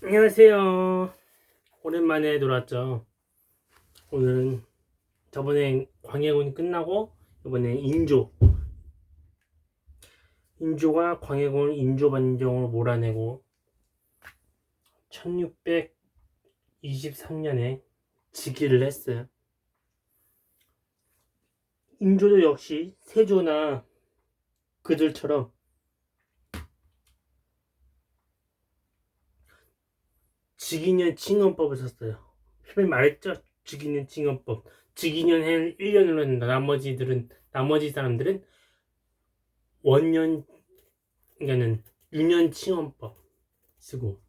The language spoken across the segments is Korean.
안녕하세요. 오랜만에 돌아왔죠. 오늘은 저번에 광해군이 끝나고 이번에 인조 인조가 광해군을 인조 반정으로 몰아내고 1623년에 즉위를 했어요. 인조도 역시 세조나 그들처럼 직위년 칭언법을 썼어요. 처음에 말했죠? 직위년 칭언법. 직위년 한 1년으로 한다. 나머지들은, 나머지 사람들은 원년, 그러니까는 유년 칭언법 쓰고.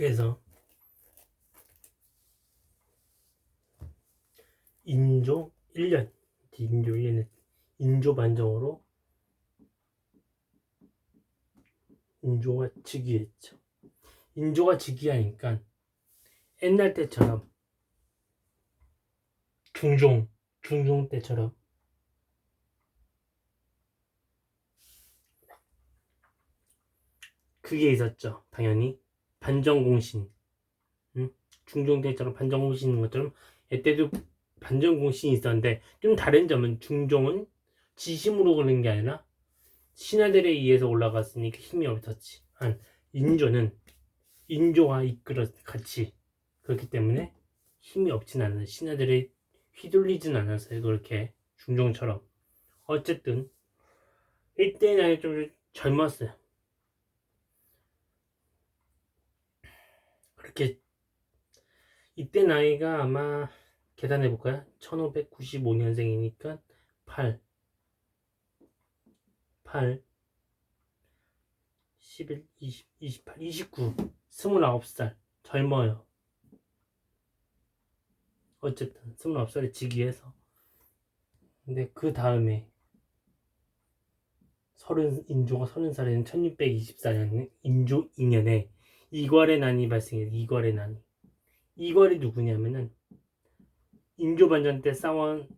그래서 인조 1년 인조 1년은 인조 반정으로 인조가 즉위했죠. 인조가 즉위하니까 옛날 때처럼 중종 중종 때처럼 그게 있었죠. 당연히 반정공신 응? 중종 때처럼 반정공신 있는 것처럼 이때도 반정공신이 있었는데 좀 다른 점은 중종은 지심으로 그런 게 아니라 신하들에 의해서 올라갔으니까 힘이 없었지. 한 인조는 인조와 이끌어 같이 그렇기 때문에 힘이 없진 않아요 신하들이 휘둘리진 않았어요. 그렇게 중종처럼. 어쨌든 이때 나이 좀 젊었어요 그렇게 이때 나이가 아마 계산해 볼까요? 1595년생이니까 8 8 11 20 28 29 29살. 젊어요. 어쨌든 29살에 즉위해서. 근데 그 다음에 서른 인조가 30살에는 1624년 인조 2년에 이괄의 난이 발생해요. 이괄의 난이. 이괄이 누구냐면은 인조반정 때 싸운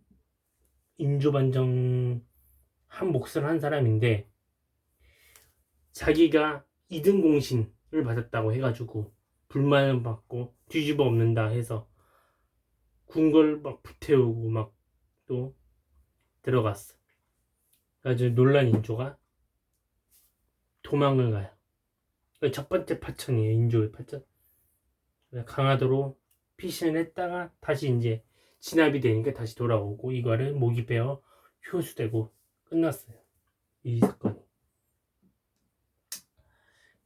인조반정 한 몫을 한 사람인데 자기가 2등 공신을 받았다고 해가지고 불만을 받고 뒤집어 엎는다 해서 궁궐 막 불태우고 막 또 들어갔어. 그래가지고 논란 인조가 도망을 가요. 첫 번째 파천이에요. 인조의 파천. 강화도로 피신을 했다가 다시 이제 진압이 되니까 다시 돌아오고 이거를 목이 베어 효수되고 끝났어요. 이 사건이.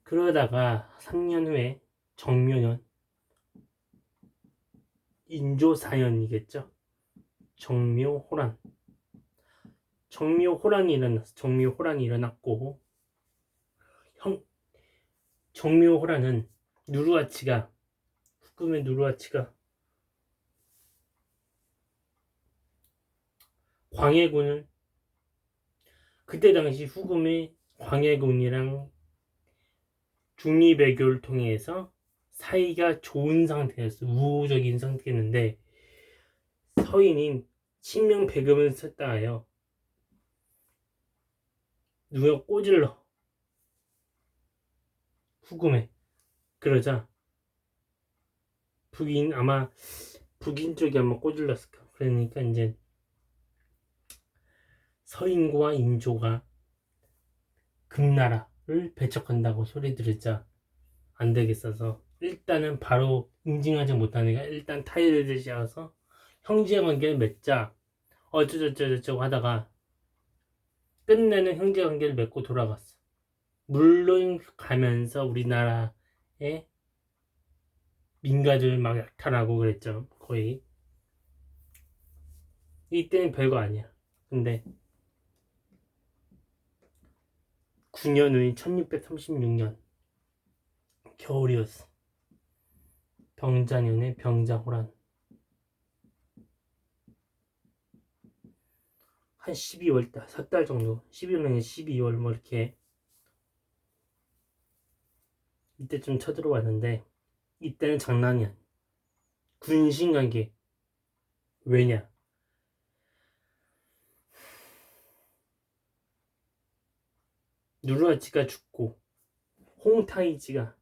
그러다가 3년 후에 정묘년 인조사연이겠죠. 정묘호란. 정묘호란이 일어났어. 정묘호란이 일어났고 형 정묘호란은 누르하치가 후금의 누르하치가 광해군을 그때 당시 후금의 광해군이랑 중립외교를 통해서 사이가 좋은 상태였어 우호적인 상태였는데 서인인 신명배금을 썼다 하여 누가 꼬질러 후금에. 그러자 북인 아마 북인 쪽이 아마 꼬질렀을까. 그러니까 이제 서인과 인조가 금나라를 배척한다고 소리 들으자 안 되겠어서 일단은 바로 응징하지 못하니까 일단 시작해서 형제 관계를 맺자. 어쩌저쩌저쩌고 하다가 끝내는 형제 관계를 맺고 돌아갔어. 물론 가면서 우리나라에 민가들 막 약탈하고 그랬죠. 거의. 이때는 별거 아니야. 근데 9년 후인 1636년 겨울이었어. 병자년의 병자호란. 한 12월 달, 4달 정도. 11년에 12월 뭐 이렇게 이때 좀 쳐들어왔는데 이때는 장난이 아니야. 군신 관계 왜냐? 누르하치가 죽고 홍타이지가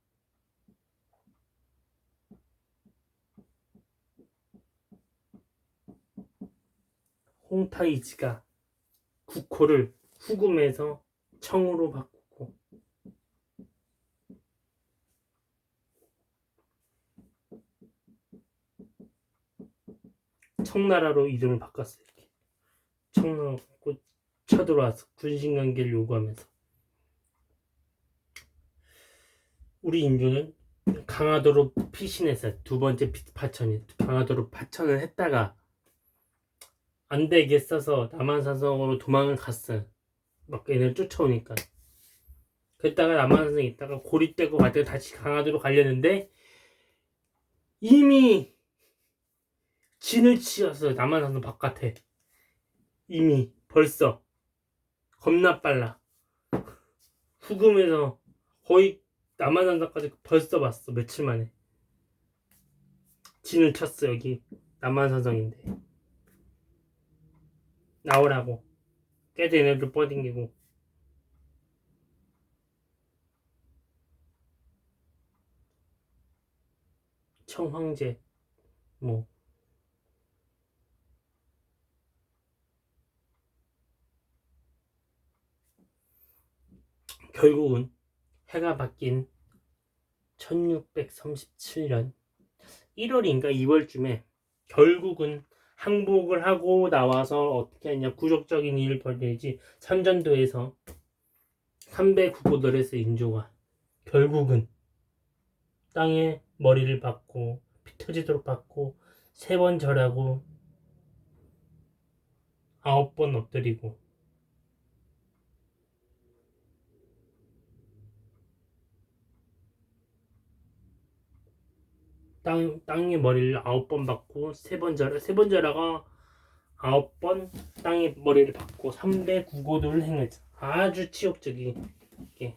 홍타이지가 국호를 후금에서 청으로 바꾸 고 청나라로 이름을 바꿨어요. 이렇게. 청나라 쳐들어와서 군신관계를 요구하면서 우리 인조는 강화도로 피신해서 두 번째 피- 파천이 강화도로 파천을 했다가 안 되겠어서 남한산성으로 도망을 갔어요. 막 얘네를 쫓아오니까. 그랬다가 남한산성에 있다가 고립되고 갔다가 다시 강화도로 가려는데 이미 진을 치었어요. 남한산성 바깥에. 이미 벌써 겁나 빨라. 후금에서 거의 남한산성까지 벌써 왔어. 며칠 만에. 진을 쳤어 여기 남한산성인데. 나오라고. 깨도 얘네들 뻗ing기고 청황제 뭐 결국은 해가 바뀐 1637년 1월인가 2월쯤에 결국은 항복을 하고 나와서 어떻게 했냐 구족적인 일을 벌이지 삼전도에서 300구고들에서 인조가 결국은 땅에 머리를 박고 피 터지도록 박고 세 번 절하고 아홉 번 엎드리고 땅, 땅에 머리를 아홉 번 박고 세번 절하 세번 절하가 아홉 번 땅에 머리를 박고 3대 구고도를 행했죠. 아주 치욕적인 게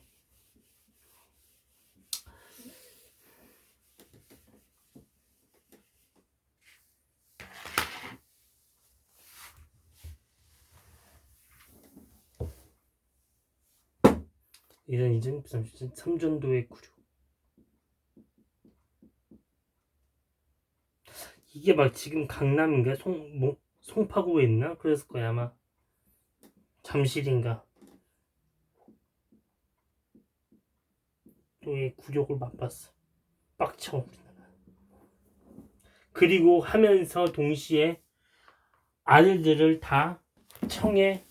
이런 이전 3전도의 구조 이게 막 지금 강남인가? 송, 뭐, 송파구에 있나? 그랬을 거야 아마. 잠실인가? 또의 굴욕을 맛봤어. 빡쳐. 그리고 하면서 동시에 아들들을 다 청에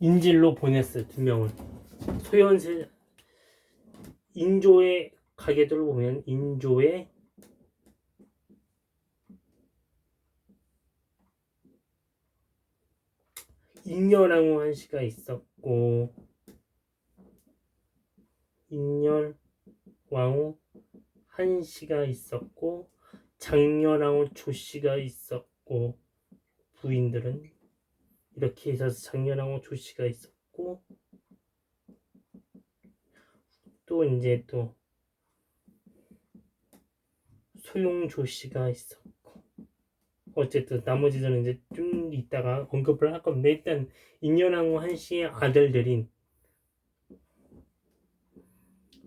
인질로 보냈어요 두 명을. 소현세 인조의 가게들을 보면 인조의 인열왕후 한씨가 있었고 인열왕후 한씨가 있었고 장렬왕후 조씨가 있었고 부인들은 이렇게 해서 장렬왕후 조씨가 있었고 또 이제 또 소용조 씨가 있었고 어쨌든 나머지들은 이제 좀 이따가 언급을 할 건데 일단 인연왕후 한씨의 아들들인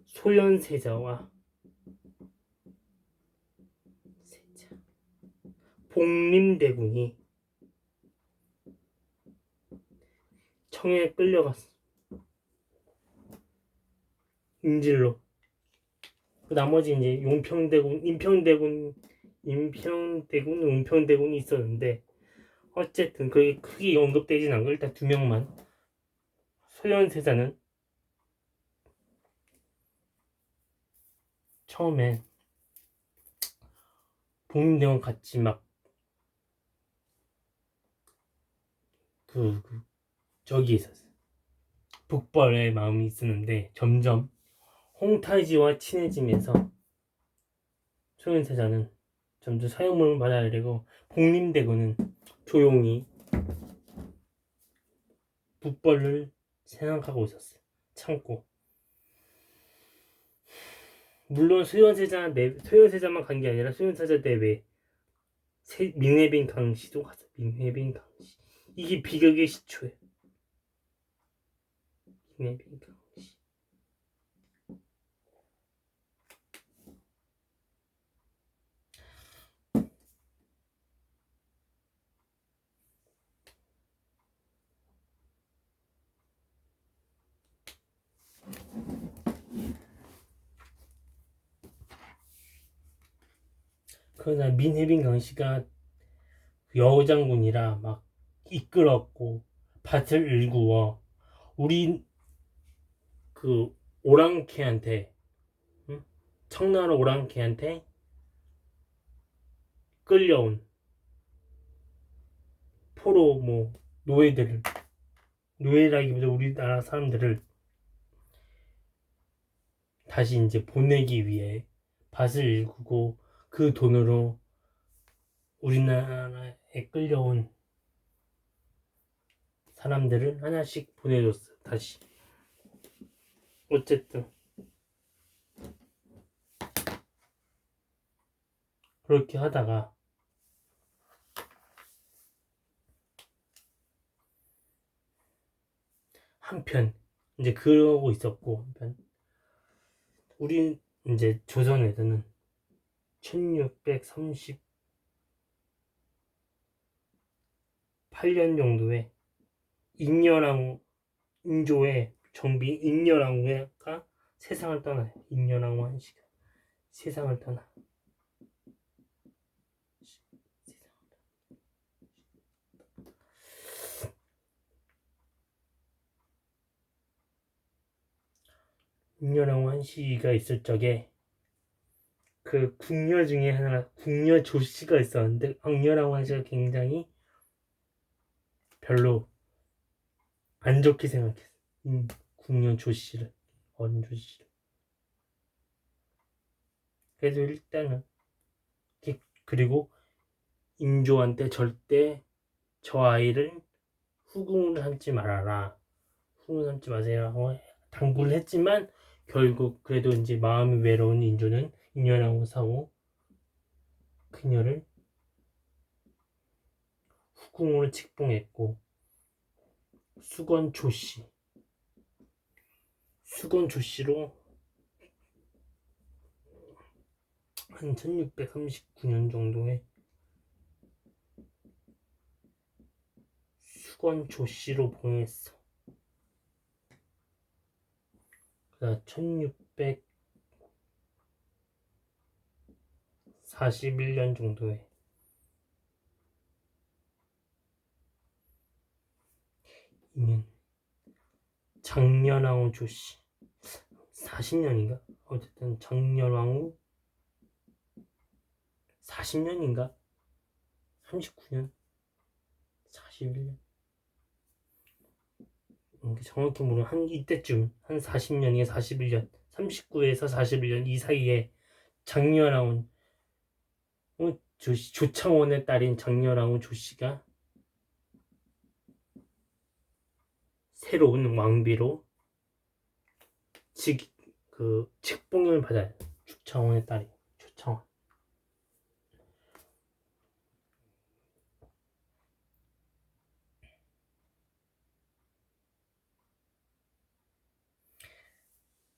소현세자와 세자 복림대군이 청에 끌려갔어. 인질로. 그 나머지 이제 용평대군 인평대군 인평대군, 은평대군이 있었는데 어쨌든 그게 크게 언급되진 않고 일단 두 명만 소현세자는 처음에 복림대원 같이 막 그, 그 저기 있었어요. 북벌의 마음이 있었는데 점점 홍타지와 친해지면서 소현세자는 점점 사형을 받아야 되고 복림대군은 조용히 북벌을 생각하고 있었어요. 참고 물론 소현세자 내 소현세자만 간 게 아니라 소현세자 대회 세, 민해빈 강씨도 갔어. 민해빈 강씨 이게 비극의 시초예요. 민해빈 강 그러나 민해빈 강씨가 여장군이라 막 이끌었고 밭을 일구어 우리 그 오랑캐한테 응? 청나라 오랑캐한테 끌려온 포로 뭐 노예들을 노예라기보다 우리나라 사람들을 다시 이제 보내기 위해 밭을 일구고 그 돈으로 우리나라에 끌려온 사람들을 하나씩 보내줬어 다시. 어쨌든. 그렇게 하다가 한편 이제 그러고 있었고 한편. 우리 이제 조선에서는 1638년 정도에 인녀랑 인조의 정비 인녀랑우가 세상을 떠나요. 인녀랑우 한시가 세상을 떠나. 인녀랑우 한시가 있을 적에 그 궁녀 중에 하나 궁녀 조씨가 있었는데 악녀랑우 한시가 굉장히 별로 안 좋게 생각했어. 음, 궁녀 조씨를 어린 조씨를. 그래도 일단은 기- 그리고 인조한테 절대 저 아이를 후궁을 삼지 말아라. 후궁을 삼지 마세요. 당부를 했지만 결국 그래도 이제 마음이 외로운 인조는 인연하고 사고 그녀를 후궁으로 직봉했고 수건 조씨 수건 조씨로 한 1639년 정도에 수건 조씨로 봉했어. 그다 1641년 정도에 이년 장년왕후 조씨 40년인가? 어쨌든 장년왕후 40년인가? 39년? 41년? 이게 정확히 모르 한 이때쯤 한 40년이에 41년 39에서 41년 이 사이에 장년왕후 어, 조씨 조창원의 딸인 장년왕후 조씨가 새로운 왕비로 직, 그, 직봉을 받아요. 주창원의 딸이. 주창원.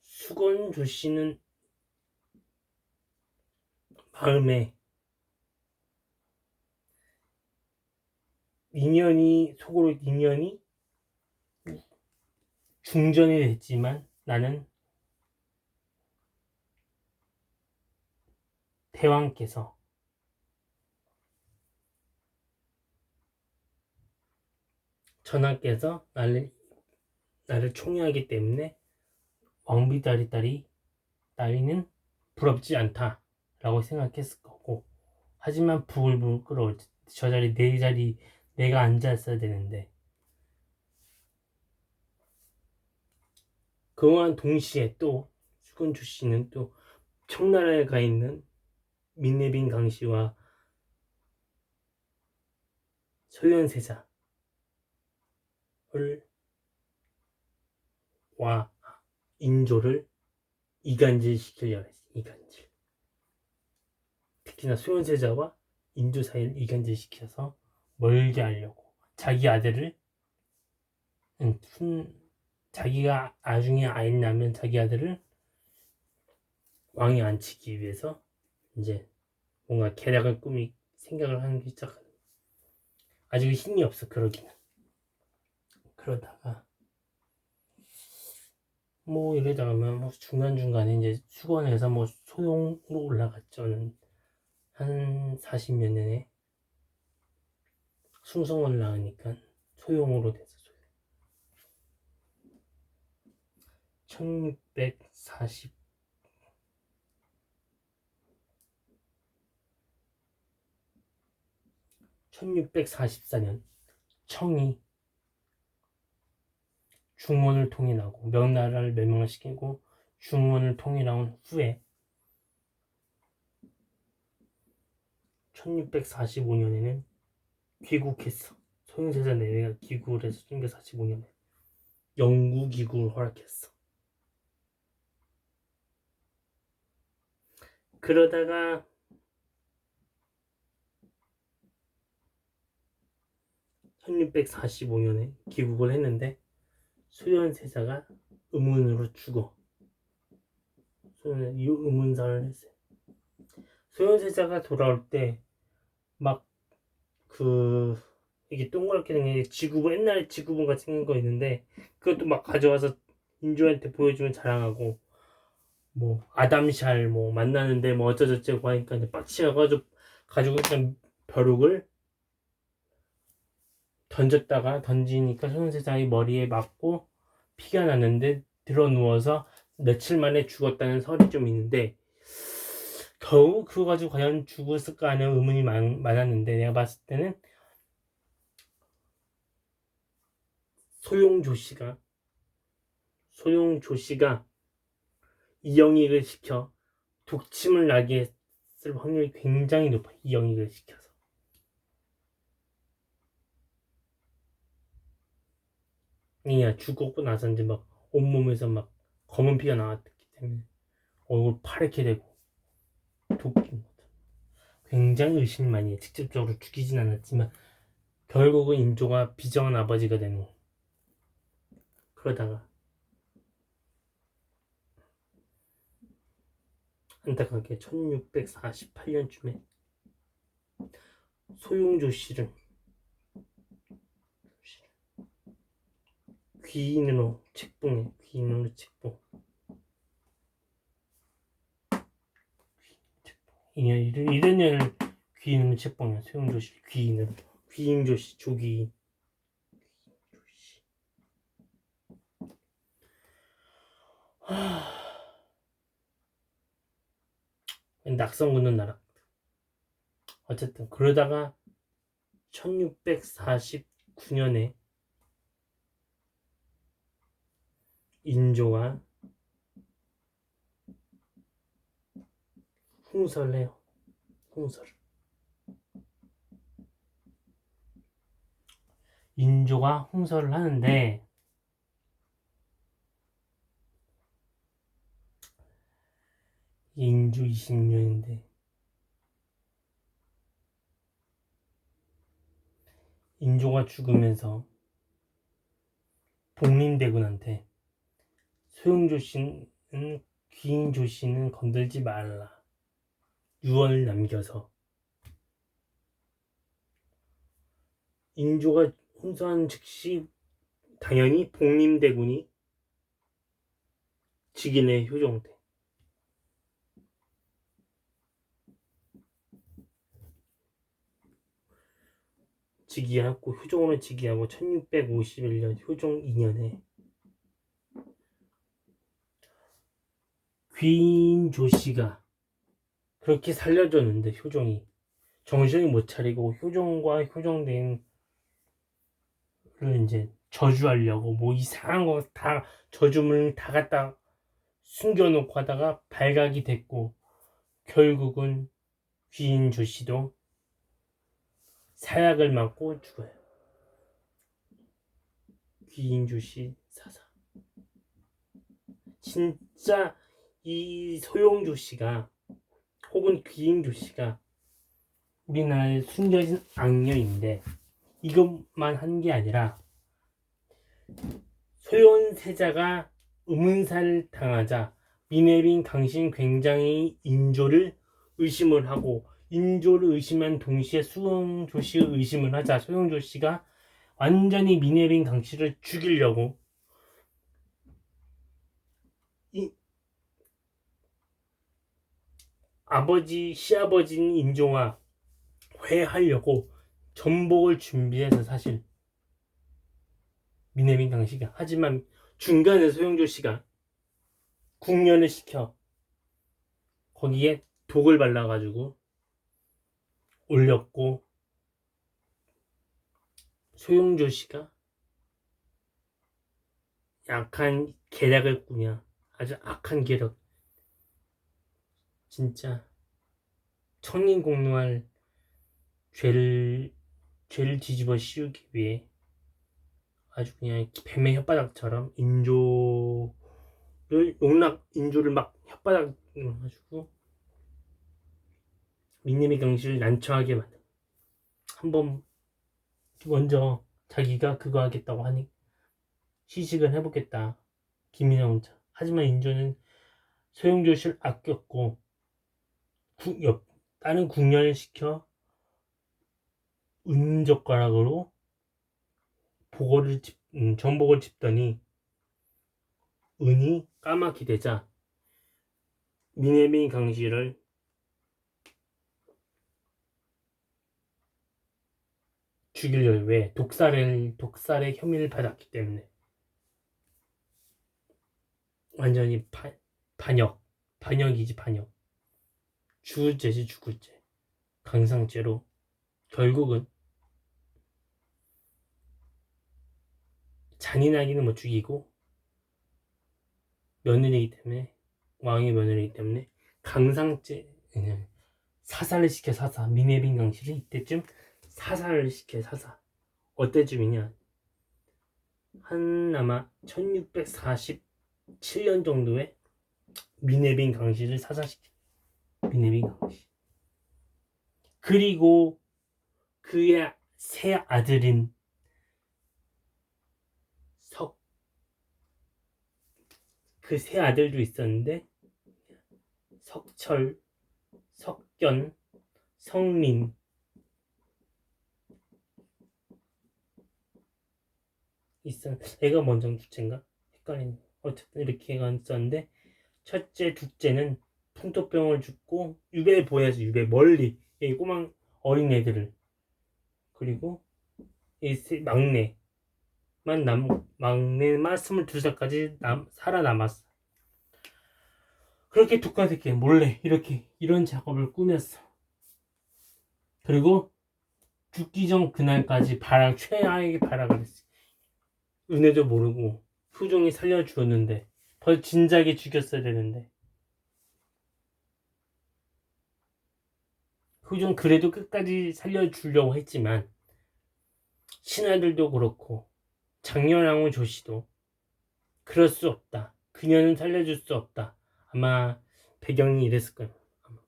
수건 조 씨는 마음에 인연이 속으로 인연이 중전이 됐지만 나는 대왕께서 전하께서 나를 나를 총애하기 때문에 왕비다리 딸이 딸이는 부럽지 않다라고 생각했을 거고 하지만 부글부글 끓어 저 자리 내 자리 내가 앉았어야 되는데 그와 동시에 또 수건주 씨는 또 청나라에 가 있는 민내빈 강 씨와 소현세자를 와 인조를 이간질 시키려 했어. 이간질. 특히나 소현세자와 인조 사이를 이간질 시켜서 멀게 하려고. 자기 아들을 음, 푼- 자기가 나중에 아이 낳으면 자기 아들을 왕에 앉히기 위해서 이제 뭔가 계략을 꾸미 생각을 하는 게 시작하는 아직 힘이 없어 그러기는. 그러다가 뭐 이러다가 뭐 중간중간에 이제 수건에서 뭐 소용으로 올라갔죠. 한 40몇 년에 숭성을 낳으니까 소용으로 돼서 소용 1640 1644년 청이 중원을 통일하고 명나라를 멸망시키고 중원을 통일한 후에 1645년에는 귀국했어. 소용세자 내외가 귀국을 해서 1645년에 영구 귀국을 허락했어. 그러다가 (1645년에) 귀국을 했는데 수연세자가 의문으로 죽어. 이 의문사를 했어요. 소연세자가 돌아올 때 막 그 이게 동그랗게 생긴 지구본 옛날에 지구본 같이 생긴 거 있는데 그것도 막 가져와서 인조한테 보여주면 자랑하고 뭐 아담샬 뭐 만나는데 뭐 어쩌저쩌고 하니까 이제 빡치가지고 가지고 있던 벼룩을 던졌다가 던지니까 소현세자의 머리에 맞고 피가 났는데 들어 누워서 며칠 만에 죽었다는 설이 좀 있는데 겨우 그거 가지고 과연 죽었을까 하는 의문이 많, 많았는데 내가 봤을 때는 소용조 씨가 소용조 씨가 이영익을 시켜 독침을 나게 했을 확률이 굉장히 높아 이영익을 시켜서. 이야 죽었고 나서 이제 막 온몸에서 막 검은 피가 나왔기 때문에 얼굴 파랗게 되고 도끼 굉장히 의심 많이 해. 직접적으로 죽이진 않았지만 결국은 인조가 비정한 아버지가 되는 그러다가 안타깝게 1648년쯤에 소용조 씨를 귀인으로 책봉해 귀인으로 책봉 이년 이런 이런 년을 귀인으로 책봉해 소용조 씨 귀인으로 귀인조 씨 조귀인. 귀인조 씨. 하... 낙성 긋는 나라. 어쨌든 그러다가 1649년에 인조가 홍서를 해요. 홍서를. 인조가 홍서를 하는데 인조 20년인데 인조가 죽으면서 복림대군한테 소용조 씨는 귀인조 씨는 건들지 말라 유언을 남겨서 인조가 혼수한 즉시 당연히 복림대군이 직인의 효종돼. 즉위하고 효종으로 즉위하고 1651년 효종 2년에 귀인 조 씨가 그렇게 살려줬는데 효종이 정신을 못 차리고 효종과 효종대행을 이제 저주하려고 뭐 이상한 거 다 저주물 다 갖다 숨겨놓고 하다가 발각이 됐고 결국은 귀인 조 씨도 사약을 맞고 죽어요. 귀인 조 씨 사사. 진짜 이 소용조 씨가 혹은 귀인조 씨가 우리나라에 숨겨진 악녀인데 이것만 한 게 아니라 소현세자가 의문사를 당하자 미네빈 강신 굉장히 인조를 의심을 하고 인조를 의심한 동시에 수용조 씨의 의심을 하자 소용조 씨가 완전히 미네빈 강씨를 죽이려고 아버지 시아버지인 인조와 회하려고 전복을 준비해서 사실 미네빈 강씨가 하지만 중간에 소용조 씨가 국련을 시켜 거기에 독을 발라가지고 올렸고 소용조 씨가 약한 계략을 꾸냐 아주 악한 계략 진짜 천인공노할 죄를 죄를 뒤집어 씌우기 위해 아주 그냥 뱀의 혓바닥처럼 인조를 용락 인조를 막 혓바닥 가지고 민님이 경실을 난처하게 만든 한번 먼저 자기가 그거 하겠다고 하니 시식을 해보겠다. 김인영 혼자 하지만 인조는 소용조 씨를 아꼈고 구, 옆, 다른 국련을 시켜 은젓가락으로 보고를 집, 음, 전복을 짚더니 은이 까맣게 되자 미네민 강씨를 죽이려고 왜 독살을 독살의 혐의를 받았기 때문에. 완전히 바, 반역 반역이지 반역 죽을 죄지 죽을 죄 강상죄로 결국은 잔인하기는 못 죽이고 며느리이기 때문에 왕의 며느리이기 때문에 그냥 사살을 시켜 사사. 미네빈 강씨를 이때쯤 사살을 시켜 사사. 어때쯤이냐? 한 아마 1647년 정도에 미네빈 강씨를 사살시켜 미네빈 강씨 그리고 그의 세 아들인 석 그 세 아들도 있었는데 석철, 석견, 성민 있어. 애가 먼저 둘째인가? 헷갈리네. 어쨌든 이렇게 애가 있었는데 첫째, 둘째는 풍토병을 죽고 유배 보내서 유배 멀리 이 꼬망 어린 애들을 그리고 이 세- 막내만 남 막내만 22살까지 남 살아남았어. 그렇게 독한 새끼 몰래 이렇게 이런 작업을 꾸몄어. 그리고 죽기 전 그날까지 발악 최악의 발악을 했어. 은혜도 모르고 효종이 살려주었는데 벌 진작에 죽였어야 되는데 효종 그래도 끝까지 살려주려고 했지만 신하들도 그렇고 장렬왕후 조씨도 그럴 수 없다. 그녀는 살려줄 수 없다. 아마 배경이 이랬을 거예요.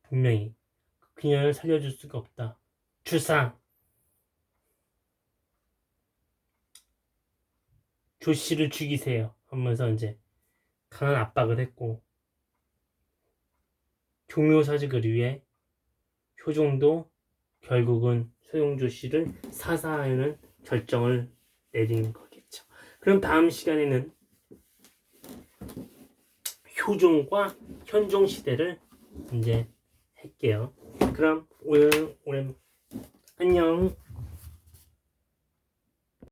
분명히 그녀를 살려줄 수가 없다. 주상 조씨를 죽이세요. 하면서 이제 강한 압박을 했고 종묘 사직을 위해 효종도 결국은 소용조 씨를 사사하는 결정을 내린 거겠죠. 그럼 다음 시간에는 효종과 현종 시대를 이제 할게요. 그럼 오늘 오늘 안녕.